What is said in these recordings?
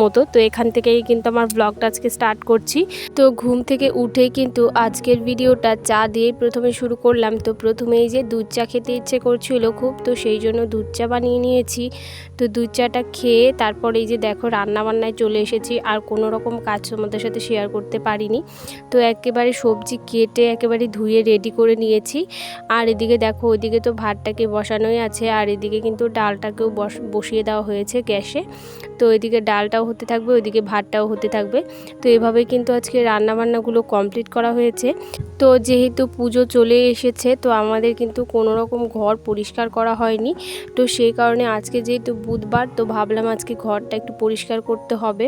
মতো। তো এখান থেকেই কিন্তু আমার ব্লগটা আজকে স্টার্ট করছি। তো ঘুম থেকে উঠেই কিন্তু আজকের ভিডিওটা চা দিয়েই প্রথমে শুরু করলাম। তো প্রথমেই যে দুধ চা খেতে ইচ্ছে করছিল খুব, তো সেই জন্য দুধ চা বানিয়ে নিয়েছি। তো দুধ চাটা খেয়ে তারপর এই যে দেখো রান্না বান্নায় চলে এসেছি। আর কোনো রকম কাজ তোমাদের সাথে শেয়ার করতে পারিনি। তো একেবারে সবজি কেটে একেবারে ধুয়ে রেডি করে নিয়েছি। আর এদিকে দেখো, ওইদিকে তো ভাতটাকে বসানোই আছে। আর এদিকে কিন্তু ডালটাকেও বস, বসিয়ে দেওয়া হয়েছে গ্যাসে। তো এদিকে ডালটাও হতে থাকবে, ওইদিকে ভাতটাও হতে থাকবে। তো এভাবে কিন্তু আজকে রান্নাবান্নাগুলো কমপ্লিট করা হয়েছে। তো যেহেতু পুজো চলে এসেছে, তো আমাদের কিন্তু কোনো রকম ঘর পরিষ্কার করা হয়নি। তো সেই কারণে আজকে যেহেতু বুধবার, তো ভাবলাম আজকে ঘরটা একটু পরিষ্কার করতে হবে।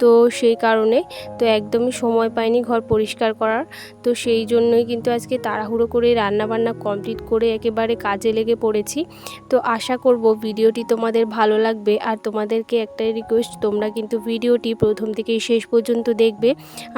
তো সেই কারণে তো একদমই সময় পাইনি ঘর পরিষ্কার করার। তো সেই জন্যই কিন্তু আজকে তাড়াহুড়ো করে রান্নাবান্না কমপ্লিট করে একেবারে কাজে লেগে পড়েছি। তো আশা করব ভিডিওটি তোমাদের ভালো লাগবে। আর তোমাদেরকে একটাই রিকোয়েস্ট তোমরা কিন্তু ভিডিওটি প্রথম থেকে শেষ পর্যন্ত দেখবে।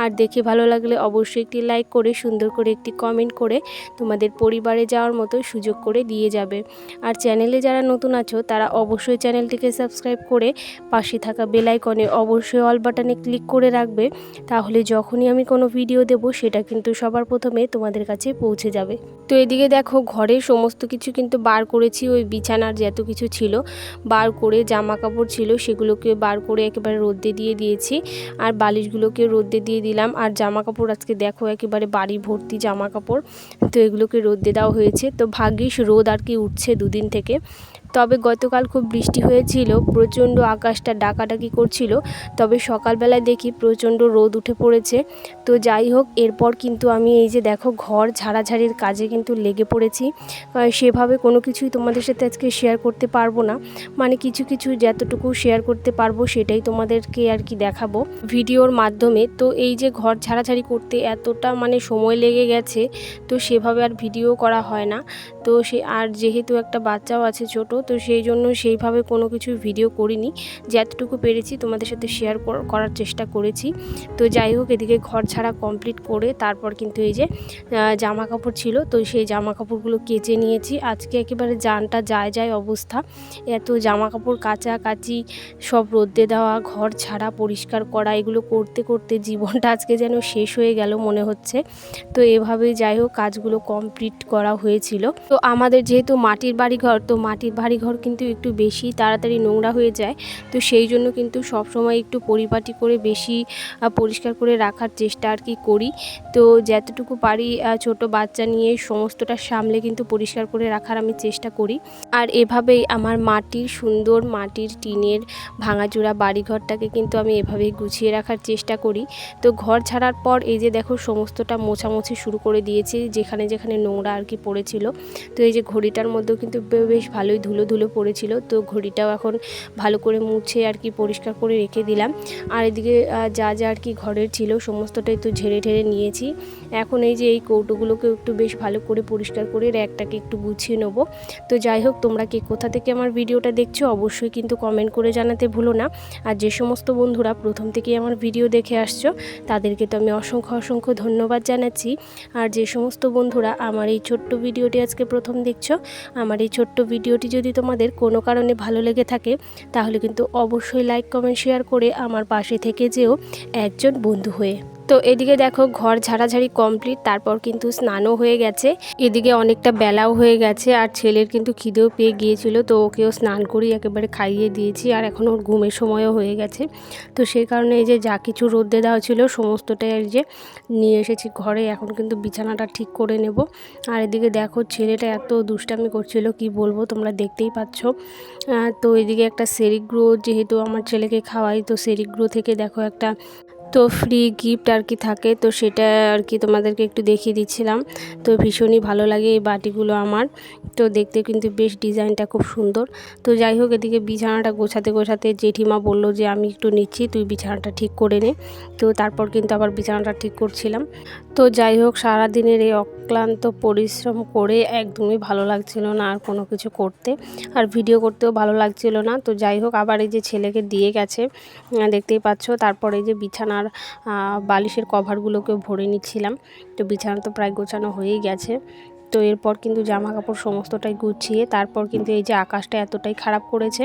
আর দেখে ভালো লাগলে অবশ্যই একটি লাইক করে, সুন্দর করে একটি কমেন্ট করে তোমাদের পরিবারে যাওয়ার মতো সুযোগ করে দিয়ে যাবে। আর চ্যানেলে যারা নতুন আছো, তারা অবশ্যই চ্যানেলটিকে সাবস্ক্রাইব করে পাশে থাকা বেল আইকনে অবশ্যই অল বাটনে ক্লিক করে রাখবে। তাহলে যখনই আমি কোনো ভিডিও দেব, সেটা কিন্তু সবার প্রথমে তোমাদের কাছে পৌঁছে যাবে। তো এদিকে দেখো, ঘরে সমস্ত কিছু কিন্তু বার করেছি। ওই বিছানার যত কিছু ছিল, বার করে জামা কাপড় ছিল, সেগুলোকে বার করে একেবারে রোদ্দে দিয়ে দিয়েছি। আর বালিশগুলোকে রোদ্দে দিয়ে দিলাম। আর জামা কাপড় আজকে দেখো একেবারে বাড়ি ভর্তি জামা কাপড় তো এগুলোকে রোদ্দে দেওয়া হয়েছে। তো ভাগ্যিস রোদ আর কি উঠছে দুদিন থেকে। তবে গতকাল খুব বৃষ্টি হয়েছিল, প্রচণ্ড আকাশটা ডাকাডাকি করছিল, তবে সকালবেলায় দেখি প্রচণ্ড রোদ উঠে পড়েছে। তো যাই হোক, এরপর কিন্তু আমি এই যে দেখো ঘর ঝাড়াঝাড়ির কাজে কিন্তু লেগে পড়েছি। সেভাবে কোনো কিছুই তোমাদের সাথে আজকে শেয়ার করতে পারব না। মানে কিছু কিছু যতটুকু শেয়ার করতে পারব সেটাই তোমাদেরকে আর কি দেখাবো ভিডিওর মাধ্যমে। তো এই যে ঘর ঝাড়াঝাড়ি করতে এতটা মানে সময় লেগে গেছে, তো সেভাবে আর ভিডিও করা হয় না। তো সে আর যেহেতু একটা বাচ্চাও আছে ছোট তো সেই জন্য সেইভাবে কোনো কিছু ভিডিও করিনি। যতটুকু পেরেছি তোমাদের সাথে শেয়ার করার চেষ্টা করেছি। তো যাই হোক, এদিকে ঘর ছাড়া কমপ্লিট করে তারপর কিন্তু এই যে জামা কাপড় ছিল, তো সেই জামা কাপড়গুলো কেচে নিয়েছি। আজকে একেবারে জানটা যায় যায় অবস্থা। এত জামা কাপড় কাচা কাচি সব রোদ্দে দেওয়া, ঘর ছাড়া, পরিষ্কার করা, এগুলো করতে করতে জীবনটা আজকে যেন শেষ হয়ে গেল মনে হচ্ছে। তো এভাবেই যাই হোক, কাজগুলো কমপ্লিট করা হয়েছিল। তো আমাদের যেহেতু মাটির বাড়ি ঘর তো মাটির বাড়িঘর কিন্তু একটু বেশি তাড়াতাড়ি নোংরা হয়ে যায়। তো সেই জন্য কিন্তু সব সময় একটু পরিপাটি করে বেশি পরিষ্কার করে রাখার চেষ্টা আর কি করি। তো যতটুকু পারি ছোট বাচ্চা নিয়ে সমস্তটা সামলে কিন্তু পরিষ্কার করে রাখার আমি চেষ্টা করি। আর এভাবেই আমার মাটির সুন্দর মাটির টিনের ভাঙাচোরা বাড়িঘরটাকে কিন্তু আমি এভাবেই গুছিয়ে রাখার চেষ্টা করি। তো ঘর ছাড়ার পর এই যে দেখো সমস্তটা মোছামুছি শুরু করে দিয়েছি, যেখানে যেখানে নোংরা আর কি পড়েছিল। তো এই যে ঘড়িটার মধ্যেও কিন্তু বেশ ভালোই ধুলো ধুলো ধুলো পড়েছিল, তো ঘড়িটাও এখন ভালো করে মুছে আর কি পরিষ্কার করে রেখে দিলাম। আর এদিকে যা যা আর কি ঘরের ছিল সমস্তটাই তো ঝেড়ে ঠেড়ে নিয়েছি। এখন এই যে এই কৌটোগুলোকে একটু বেশ ভালো করে পরিষ্কার করে র্যাকটাকে একটু গুছিয়ে নেব। তো যাই হোক, তোমরা কি কোথা থেকে আমার ভিডিওটা দেখছ অবশ্যই কিন্তু কমেন্ট করে জানাতে ভুলো না। আর যে সমস্ত বন্ধুরা প্রথম থেকেই আমার ভিডিও দেখে আসছো, তাদেরকে তো আমি অসংখ্য অসংখ্য ধন্যবাদ জানাচ্ছি। আর যে সমস্ত বন্ধুরা আমার এই ছোট্ট ভিডিওটি আজকে প্রথম দেখছ, আমার এই ছোট্ট ভিডিওটি যদি তোমাদের কোনো কারণে ভালো লেগে থাকে, তাহলে কিন্তু অবশ্যই লাইক কমেন্ট শেয়ার করে আমার পাশে থেকে যেও একজন বন্ধু হয়ে। তো এদিকে দেখো ঘর ঝাড়াঝাড়ি কমপ্লিট তারপর কিন্তু স্নানও হয়ে গেছে। এদিকে অনেকটা বেলাও হয়ে গেছে আর ছেলের কিন্তু খিদেও পেয়ে গিয়েছিল, তো ওকেও স্নান করিয়ে একেবারে খাইয়ে দিয়েছি আর এখন ওর ঘুমের সময়ও হয়ে গেছে। তো সেই কারণে এই যে যা কিছু রোদ্দে দেওয়া ছিল সমস্তটাই আর যে নিয়ে এসেছি ঘরে, এখন কিন্তু বিছানাটা ঠিক করে নেব। আর এদিকে দেখো ছেলেটা এত দুষ্টামি করছিল, কি বলব তোমরা দেখতেই পাচ্ছ। তো এদিকে একটা সেরিগ্রো যেহেতু আমার ছেলেকে খাওয়াই, তো সেরিগ্রো থেকে দেখো একটা তো ফ্রি গিফট আর কি থাকে, তো সেটা আর কি তোমাদেরকে একটু দেখিয়ে দিচ্ছিলাম। তো ভীষণই ভালো লাগে এই বাটিগুলো আমার। তো দেখতে কিন্তু বেশ ডিজাইনটা খুব সুন্দর। তো যাই হোক, এদিকে বিছানাটা গোছাতে গোছাতে জেঠিমা বলল যে, আমি একটু নিচ্ছি, তুই বিছানাটা ঠিক করে নে। তো তারপর কিন্তু আবার বিছানাটা ঠিক করছিলাম। তো যাই হোক, সারাদিনের এই অক্লান্ত পরিশ্রম করে একদমই ভালো লাগছিল না আর কোনো কিছু করতে। আর ভিডিও করতেও ভালো লাগছিল না। তো যাই হোক, আবার এই যে ছেলেকে দিয়ে গেছে, দেখতেই পাচ্ছ। তারপরে এই যে বিছানার আহ, বালিশের কভারগুলোকে ভরে নিচ্ছিলাম। তো বিছানা তো প্রায় গোছানো হয়েই গেছে। তো এরপর কিন্তু জামা কাপড় সমস্তটাই গুছিয়ে তারপর কিন্তু এই যে আকাশটা এতটাই খারাপ করেছে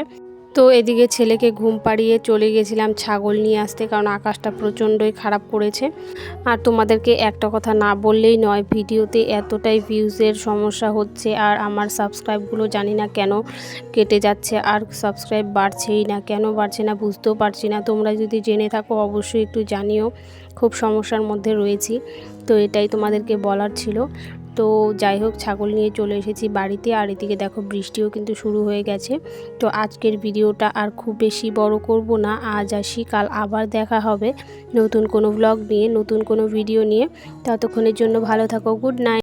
তো এদিকে ছেলেকে ঘুম পাড়িয়ে চলে গেছিলাম ছাগল নিয়ে আসতে কারণ আকাশটা প্রচণ্ডই খারাপ করেছে। আর তোমাদেরকে একটা কথা না বললেই নয়, ভিডিওতে এতটাই ভিউজের সমস্যা হচ্ছে আর আমার সাবস্ক্রাইবগুলো জানি না কেন কেটে যাচ্ছে আর সাবস্ক্রাইব বাড়ছেই না। কেন বাড়ছে না বুঝতেও পারছি না। তোমরা যদি জেনে থাকো অবশ্যই একটু জানিও, খুব সমস্যার মধ্যে রয়েছি। তো এটাই তোমাদেরকে বলার ছিল। তো যাই হোক, ছাগল নিয়ে চলে এসেছি বাড়িতে। আর এদিকে দেখো, বৃষ্টিও কিন্তু শুরু হয়ে গেছে। তো আজকের ভিডিওটা আর খুব বেশি বড় করব না। আজ আসি, কাল আবার দেখা হবে নতুন কোনো ব্লগ নিয়ে, নতুন কোনো ভিডিও নিয়ে। ততক্ষণের জন্য ভালো থাকো গুড নাইট